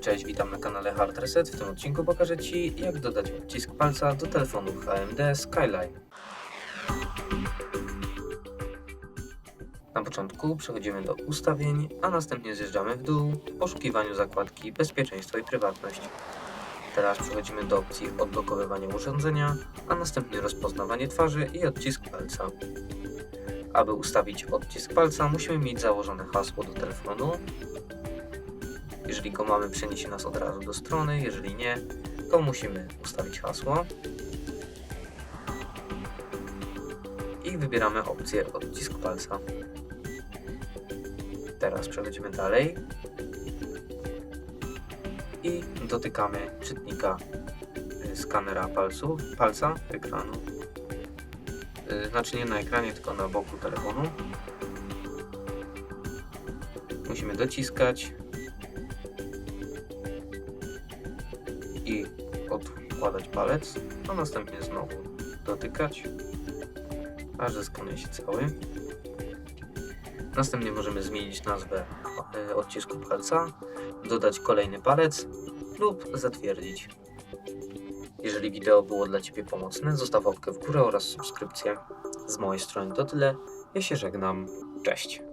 Cześć, witam na kanale Hard Reset. W tym odcinku pokażę Ci, jak dodać odcisk palca do telefonu AMD Skyline. Na początku przechodzimy do ustawień, a następnie zjeżdżamy w dół w poszukiwaniu zakładki Bezpieczeństwo i prywatność. Teraz przechodzimy do opcji odblokowywania urządzenia, a następnie rozpoznawanie twarzy i odcisk palca. Aby ustawić odcisk palca, musimy mieć założone hasło do telefonu. Jeżeli go mamy, przeniesie nas od razu do strony. Jeżeli nie, to musimy ustawić hasło. I wybieramy opcję odcisk palca. Teraz przechodzimy dalej i dotykamy czytnika y, skanera palców, palca, ekranu. Y, Znaczy nie na ekranie, tylko na boku telefonu. Musimy dociskać i odkładać palec, a następnie znowu dotykać, aż zeskanuje się cały. Następnie możemy zmienić nazwę e, odcisku palca, dodać kolejny palec lub zatwierdzić. Jeżeli wideo było dla Ciebie pomocne, zostaw łapkę w górę oraz subskrypcję. Z mojej strony to tyle. Ja się żegnam. Cześć.